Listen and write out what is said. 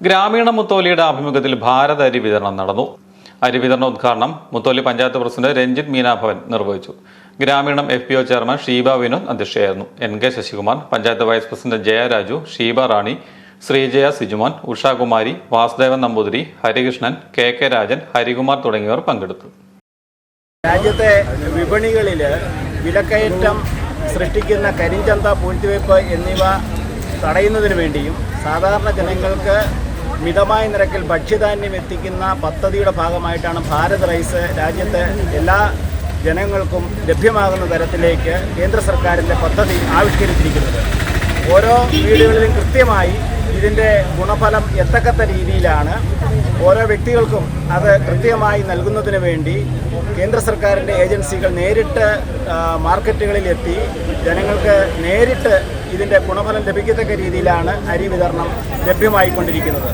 ഗ്രാമീണ മുത്തോലിയുടെ ആഭിമുഖ്യത്തിൽ ഭാരത അരി വിതരണം നടന്നു. അരി വിതരണ ഉദ്ഘാടനം മുത്തോലി പഞ്ചായത്ത് പ്രസിഡന്റ് രഞ്ജിത് മീനാഭവൻ നിർവഹിച്ചു. Grameenam F P O chairman Sheeba Vinod അധ്യക്ഷയായിരുന്നു. N K Sasikumar panchayat vice president Jayaraju Sheeba Rani Sreejaya Sijumon Ushakumari Vasudevan Namboothiri Harikrishnan K K Rajan Harikumar തുടങ്ങിയവർ പങ്കെടുത്തു. രാജ്യത്തെ വിപണികളിൽ വിലക്കയറ്റം സൃഷ്ടിക്കുന്ന കരിഞ്ചന്ത പൂഴ്ത്തിവയ്പ് എന്നിവ തടയുന്നതിന് വേണ്ടിയും സാധാരണ ജനങ്ങൾക്ക് മിതമായ നിരക്കിൽ ഭക്ഷ്യധാന്യം എത്തിക്കുന്ന പദ്ധതിയുടെ ഭാഗമായിട്ടാണ് ഭാരത് റൈസ് രാജ്യത്തെ എല്ലാ ജനങ്ങൾക്കും ലഭ്യമാകുന്ന തരത്തിലേക്ക് കേന്ദ്ര സർക്കാരിന്റെ പദ്ധതി ആവിഷ്കരിച്ചിരിക്കുന്നത്. ഓരോ വീടുകളിലും കൃത്യമായി ഇതിന്റെ ഗുണഫലം എത്തക്കത്ത രീതിയിലാണ്. ഓരോ വ്യക്തികൾക്കും അത് കൃത്യമായി നൽകുന്നതിന് വേണ്ടി കേന്ദ്ര സർക്കാരിന്റെ ഏജൻസികൾ നേരിട്ട് മാർക്കറ്റുകളിൽ എത്തി ജനങ്ങൾക്ക് നേരിട്ട് ഇതിന്റെ ഗുണഫലം ലഭിക്കത്തക്ക രീതിയിലാണ് അരി വിതരണം ലഭ്യമായിക്കൊണ്ടിരിക്കുന്നത്.